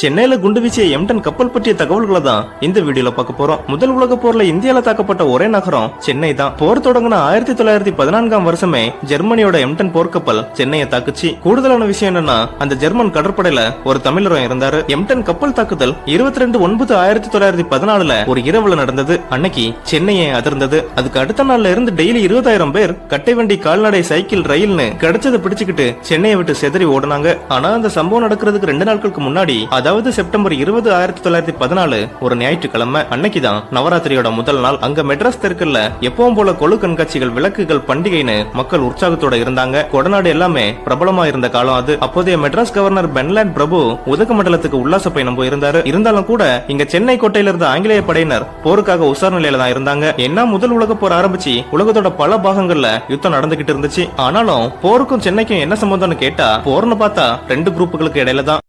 சென்னையில குண்டு வீசிய எம்டன் கப்பல் பற்றிய தகவல்களை தான் இந்த வீடியோல பார்க்க போறோம். முதல் உலக போர்ல இந்தியால தாக்கப்பட்ட ஒரே நகரம் சென்னை தான். போர் தொடங்கின ஆயிரத்தி தொள்ளாயிரத்தி பதினான்காம் வருஷமே ஜெர்மனியோட எம்டன் போர்க்கப்பல் சென்னையை தாக்குச்சு. கூடுதலான விஷயம் என்னன்னா அந்த ஜெர்மன் கடற்படையில ஒரு தமிழரும் இருந்தாரு. எம்டன் கப்பல் தாக்குதல் இருபத்தி ரெண்டு ஒன்பது ஆயிரத்தி தொள்ளாயிரத்தி பதினாலுல ஒரு இரவுல நடந்தது. அன்னைக்கு சென்னையை அதிர்ந்தது. அதுக்கு அடுத்த நாள்ல இருந்து டெய்லி இருபதாயிரம் பேர் கட்டை வண்டி கால்நடை சைக்கிள் ரயில்னு கிடைச்சதை பிடிச்சுக்கிட்டு சென்னையை விட்டு செதறி ஓடுனாங்க. ஆனா அந்த சம்பவம் நடக்கிறதுக்கு ரெண்டு நாட்களுக்கு முன்னாடி அதாவது செப்டம்பர் இருபது ஆயிரத்தி தொள்ளாயிரத்தி பதினாலு ஒரு ஞாயிற்றுக்கிழமை அன்னைக்குதான் நவராத்திரியோட முதல் நாள். அங்க மெட்ராஸ் தெற்குல எப்பவும் போல கொழு கண்காட்சிகள் விளக்குகள் பண்டிகைன்னு மக்கள் உற்சாகத்தோட இருந்தாங்க. கொடநாடு எல்லாமே பிரபலமா இருந்த காலம் அது. அப்போதைய மெட்ராஸ் கவர்னர் பென்லாண்ட் பிரபு உதகமண்டலத்துக்கு உல்லாச பயணம் போயிருந்தாரு. இருந்தாலும் கூட இங்க சென்னை கோட்டையில இருந்த ஆங்கிலேய படையினர் போருக்காக உசார் நிலையில தான் இருந்தாங்க. என்ன முதல் உலக போர் ஆரம்பிச்சு உலகத்தோட பல பாகங்கள்ல யுத்தம் நடந்துகிட்டு இருந்துச்சு. ஆனாலும் போருக்கும் சென்னைக்கும் என்ன சம்பந்தம்னு கேட்டா போர்னு பார்த்தா ரெண்டு குரூப்புகளுக்கு இடையில தான்